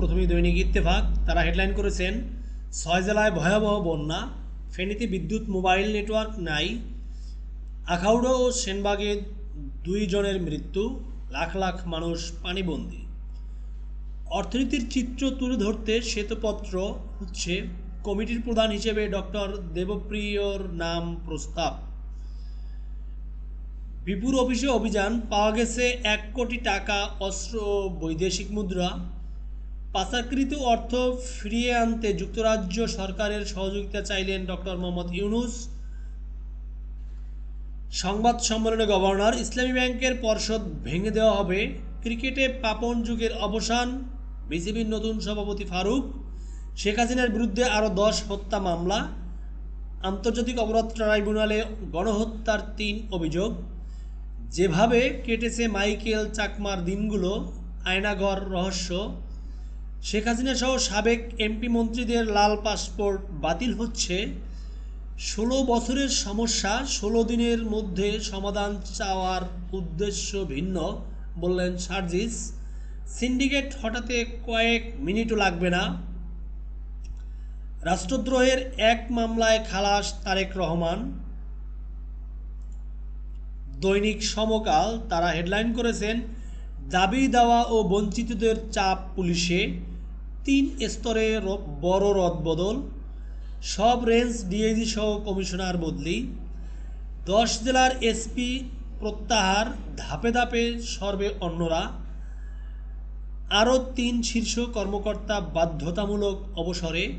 প্রথমেই দৈনিক ইত্তেফাক, তারা হেডলাইন করেছেন, ছয় জেলায় ভয়াবহ বন্যা, ফেনীতে বিদ্যুৎ মোবাইল নেটওয়ার্ক নাই, আখাউড়া ও সেনবাগে দুই জনের মৃত্যু, লাখ লাখ মানুষ পানিবন্দী। অর্থনীতির চিত্র তুলে ধরতে শ্বেতপত্র হচ্ছে কমিটির প্রধান হিসেবে ডক্টর দেবপ্রিয়র নাম প্রস্তাব। বিপুর অফিসে অভিযান, পাওয়া গেছে এক কোটি টাকা অস্ত্র বৈদেশিক মুদ্রা। পাচারকৃত অর্থ ফিরিয়ে আনতে যুক্তরাজ্য সরকারের সহযোগিতা চাইলেন ডক্টর মোহাম্মদ ইউনুস। সংবাদ সম্মেলনে গভর্নর, ইসলামী ব্যাংকের পর্ষদ ভেঙে দেওয়া হবে। ক্রিকেটে পাপন যুগের অবসান। বিসিবির নতুন সভাপতি ফারুক। শেখ হাসিনার বিরুদ্ধে আরও দশ হত্যা মামলা। আন্তর্জাতিক অপরাধ ট্রাইব্যুনালে গণহত্যার তিন অভিযোগ। যেভাবে কেটেছে মাইকেল চাকমার দিনগুলো, আয়নাঘর রহস্য। শেখ হাসিনা সহ সাবেক এমপি মন্ত্রীদের লাল পাসপোর্ট বাতিল হচ্ছে। ষোলো বছরের সমস্যা, ষোলো দিনের মধ্যে সমাধান চাওয়ার উদ্দেশ্য ভিন্ন, বললেন সার্জিস। সিন্ডিকেট হঠাতে কয়েক মিনিটও লাগবে না। রাষ্ট্রদ্রোহের এক মামলায় খালাস তারেক রহমান। দৈনিক সমকাল, তারা হেডলাইন করেছেন, দাবি দেওয়া ও বঞ্চিতদের চাপ পুলিশে। তিন স্তরে বড় রদবদল সব রেঞ্জ ডিআইজি সহ কমিশনার বদলি, দশ জেলার এসপি প্রত্যাহার, ধাপে ধাপে সর্বে অন্যরা, আরও তিন শীর্ষ কর্মকর্তা বাধ্যতামূলক অবসরে,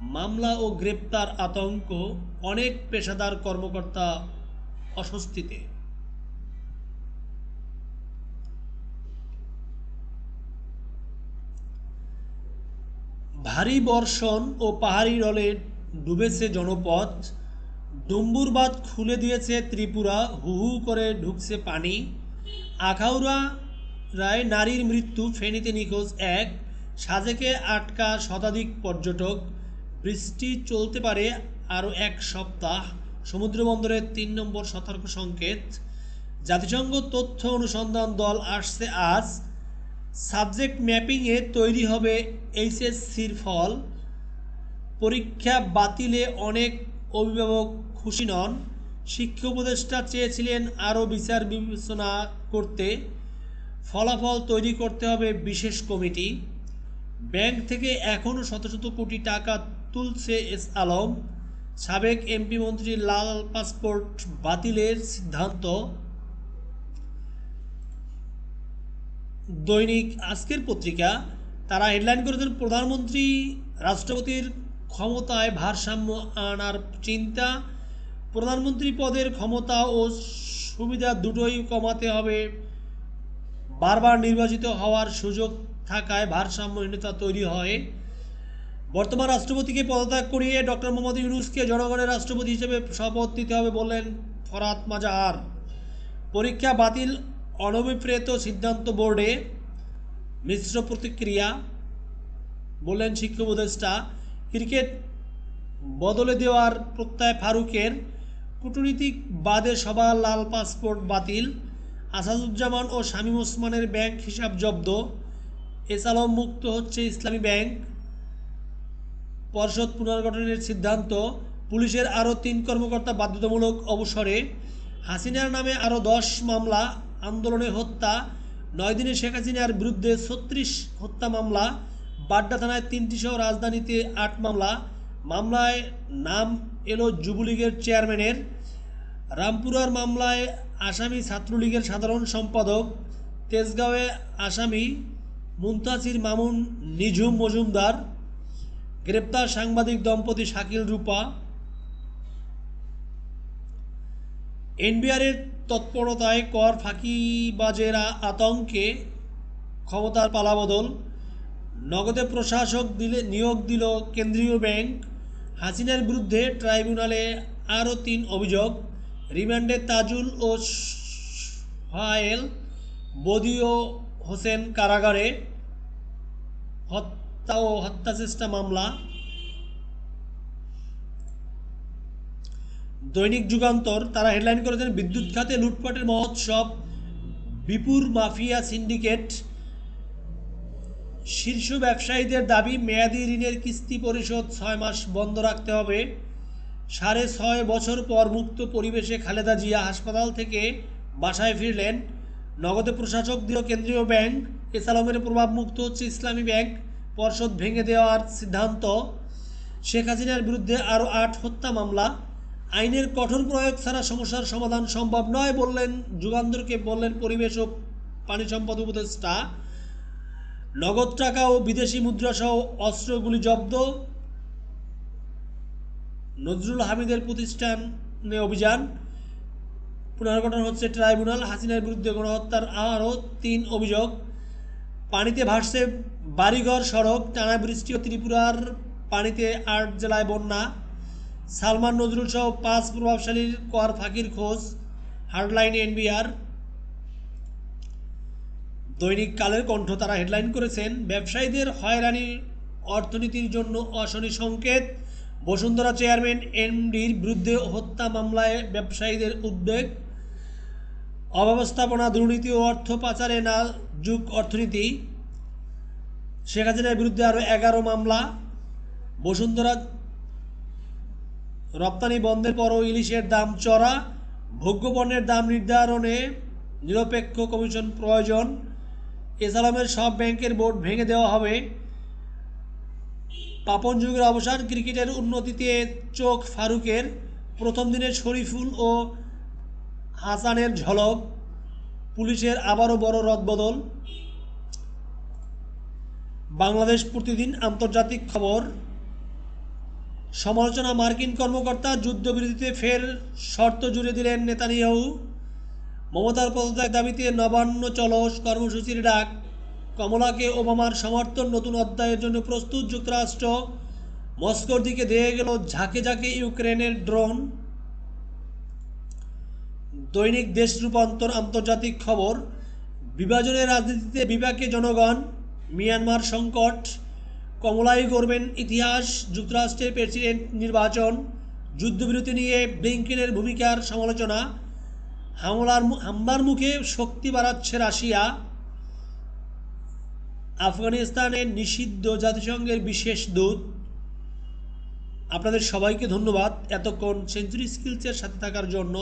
মামলা ও গ্রেপ্তার আতঙ্ক অনেক পেশাদার কর্মকর্তা অস্বস্তিতে। ভারী বর্ষণ ও পাহাড়ি রলে ডুবেছে জনপথ। ডুম্বুরবাদ খুলে দিয়েছে ত্রিপুরা, হু হু করে ঢুকছে পানি। আখাউড়া রায় নারীর মৃত্যু, ফেনীতে নিখোঁজ এক। সাজেকে আটকা শতাধিক পর্যটক। বৃষ্টি চলতে পারে আরও এক সপ্তাহ। সমুদ্রবন্দরের তিন নম্বর সতর্ক সংকেত। জাতিসংঘ তথ্য অনুসন্ধান দল আসছে আজ। সাবজেক্ট ম্যাপিংয়ে তৈরি হবে এইচএসসির ফল। পরীক্ষা বাতিলে অনেক অভিভাবক খুশি নন। শিক্ষা উপদেষ্টা চেয়েছিলেন আরও বিচার বিবেচনা করতে। ফলাফল তৈরি করতে হবে বিশেষ কমিটি। ব্যাংক থেকে এখনও শত শত কোটি টাকা তুলছে এস আলম। সাবেক এমপি মন্ত্রী লাল পাসপোর্ট বাতিলের সিদ্ধান্ত। দৈনিক আজকের পত্রিকা, তারা হেডলাইন করেছেন, প্রধানমন্ত্রী রাষ্ট্রপতির ক্ষমতায় ভারসাম্য আনার চিন্তা, প্রধানমন্ত্রী পদের ক্ষমতা ও সুবিধা দুটোই কমাতে হবে। বারবার নির্বাচিত হওয়ার সুযোগ থাকায় ভারসাম্যহীনতা তৈরি হয়। বর্তমান রাষ্ট্রপতিকে পদত্যাগ করিয়ে ডক্টর মোহাম্মদ ইউনুসকে জনগণের রাষ্ট্রপতি হিসেবে শপথ দিতে হবে বললেন ফরাত মাজাহার পরীক্ষা বাতিল অনভিপ্রেত সিদ্ধান্ত বোর্ডে মিশ্র প্রতিক্রিয়া বললেন শিক্ষক উপদেষ্টা, ক্রিকেট বদলে দেওয়ার প্রত্যয় ফারুকের কূটনীতিক বাদে সবার লাল পাসপোর্ট বাতিল, আসাদুজ্জামান ও শামীম ওসমানের ব্যাংক হিসাব জব্দ আলম মুক্ত হচ্ছে ইসলামী ব্যাংক। পর্ষদ পুনর্গঠনের সিদ্ধান্ত, পুলিশের আরও তিন কর্মকর্তা বাধ্যতামূলক অবসরে, হাসিনার নামে আরও দশ মামলা আন্দোলনে হত্যা, নয় দিনে শেখ হাসিনার বিরুদ্ধে ছত্রিশ হত্যা মামলা, বাড্ডা থানায় তিনটি সহ রাজধানীতে আট মামলা। মামলায় নাম এলো যুবলীগের চেয়ারম্যানের। রামপুরার মামলায় আসামি ছাত্রলীগের সাধারণ সম্পাদক। তেজগাঁওয়ে আসামি মুনতাসির মামুন নিঝুম মজুমদার। গ্রেপ্তার সাংবাদিক দম্পতি শাকিল রূপা। এনবিআরের তৎপরতায় কর ফাঁকিবাজেরা আতঙ্কে ক্ষমতার পালাবদল। নগদে প্রশাসক দিলে, নিয়োগ দিল কেন্দ্রীয় ব্যাংক। হাসিনার বিরুদ্ধে ট্রাইব্যুনালে আরও তিন অভিযোগ। রিমান্ডে তাজুল ও ফায়েল বদিও হোসেন কারাগারে হত্যা ও হত্যাচেষ্টা মামলা। দৈনিক যুগান্তর, তারা হেডলাইন করেছেন, বিদ্যুৎ খাতে লুটপাটের মহোৎসব, বিপুর মাফিয়া সিন্ডিকেট শীর্ষ ব্যবসায়ীদের দাবি, মেয়াদি ঋণের কিস্তি পরিশোধ ছয় মাস বন্ধ রাখতে হবে। সাড়ে ছয় বছর পর মুক্ত পরিবেশে খালেদা জিয়া হাসপাতাল থেকে বাসায় ফিরলেন। নগদে প্রশাসক দিল কেন্দ্রীয় ব্যাংক এসালমের প্রভাব মুক্ত হচ্ছে ইসলামী ব্যাংক, পর্ষদ ভেঙে দেওয়ার সিদ্ধান্ত। শেখ হাসিনার বিরুদ্ধে আরও আট হত্যা মামলা। আইনের কঠোর প্রয়োগ ছাড়া সমস্যার সমাধান সম্ভব নয় বললেন যুগান্তরকে বললেন পরিবেশ ও পানি সম্পদ উপদেষ্টা। নগদ টাকা ও বিদেশি মুদ্রাসহ অস্ত্রগুলি জব্দ। নজরুল হামিদের প্রতিষ্ঠানে অভিযান। পুনর্গঠন হচ্ছে ট্রাইব্যুনাল। হাসিনার বিরুদ্ধে গণহত্যার আরও তিন অভিযোগ। পানিতে ভাসছে বাড়িঘর, সড়ক, টানা বৃষ্টি ও ত্রিপুরার পানিতে আট জেলায় বন্যা। সালমান নজরুল সহ পাঁচ প্রভাবশালীর কর ফাঁকির খোঁজ, হার্ডলাইন এনবিআর। দৈনিক কালের কণ্ঠ তারা হেডলাইন করেছেন, ব্যবসায়ীদের হয়রানি অর্থনীতির জন্য অশনি সংকেত। বসুন্ধরা চেয়ারম্যান এমডির বিরুদ্ধে হত্যা মামলায় ব্যবসায়ীদের উদ্বেগ। অব্যবস্থাপনা, দুর্নীতি ও অর্থ পাচারে না যুগ অর্থনীতি। শেখ হাসিনার বিরুদ্ধে আরও এগারো মামলা। বসুন্ধরা রপ্তানি বন্ধের পরও ইলিশের দাম চড়া, ভোগ্যপণ্যের দাম নির্ধারণে নিরপেক্ষ কমিশন প্রয়োজন। এসালামের সব ব্যাংকের বোর্ড ভেঙে দেওয়া হবে। পাপন যুগের অবসান, ক্রিকেটের উন্নতিতে চোখ ফারুকের, প্রথম দিনে শরীফুল ও হাসানের ঝলক, পুলিশের আবারও বড় রদবদল। বাংলাদেশ প্রতিদিন আন্তর্জাতিক খবর। সমালোচনা মার্কিন কর্মকর্তা যুদ্ধবিরতিতে ফের শর্ত জুড়ে দিলেন নেতানিয়াহু। মমতার পদত্যাগ দাবিতে নবান্ন চলস কর্মসূচির ডাক। কমলাকে ওবামার সমর্থন নতুন অধ্যায়ের জন্য প্রস্তুত যুক্তরাষ্ট্র। মস্কোর দিকে দিয়ে গেল ঝাঁকে ঝাঁকে ইউক্রেনের ড্রোন। দৈনিক দেশ রূপান্তর আন্তর্জাতিক খবর। বিভাজনের রাজনীতিতে বিপাকে জনগণ। মিয়ানমার সংকট। কমলাই করবেন ইতিহাস, যুক্তরাষ্ট্রের প্রেসিডেন্ট নির্বাচন, যুদ্ধবিরতি নিয়ে ব্লিংকেনের ভূমিকার সমালোচনা, হামলার হামলার মুখে শক্তি বাড়াচ্ছে রাশিয়া আফগানিস্তানের নিষিদ্ধ জাতিসংঘের বিশেষ দূত। আপনাদের সবাইকে ধন্যবাদ এতক্ষণ সেঞ্চুরি স্কিলসের সাথে থাকার জন্য।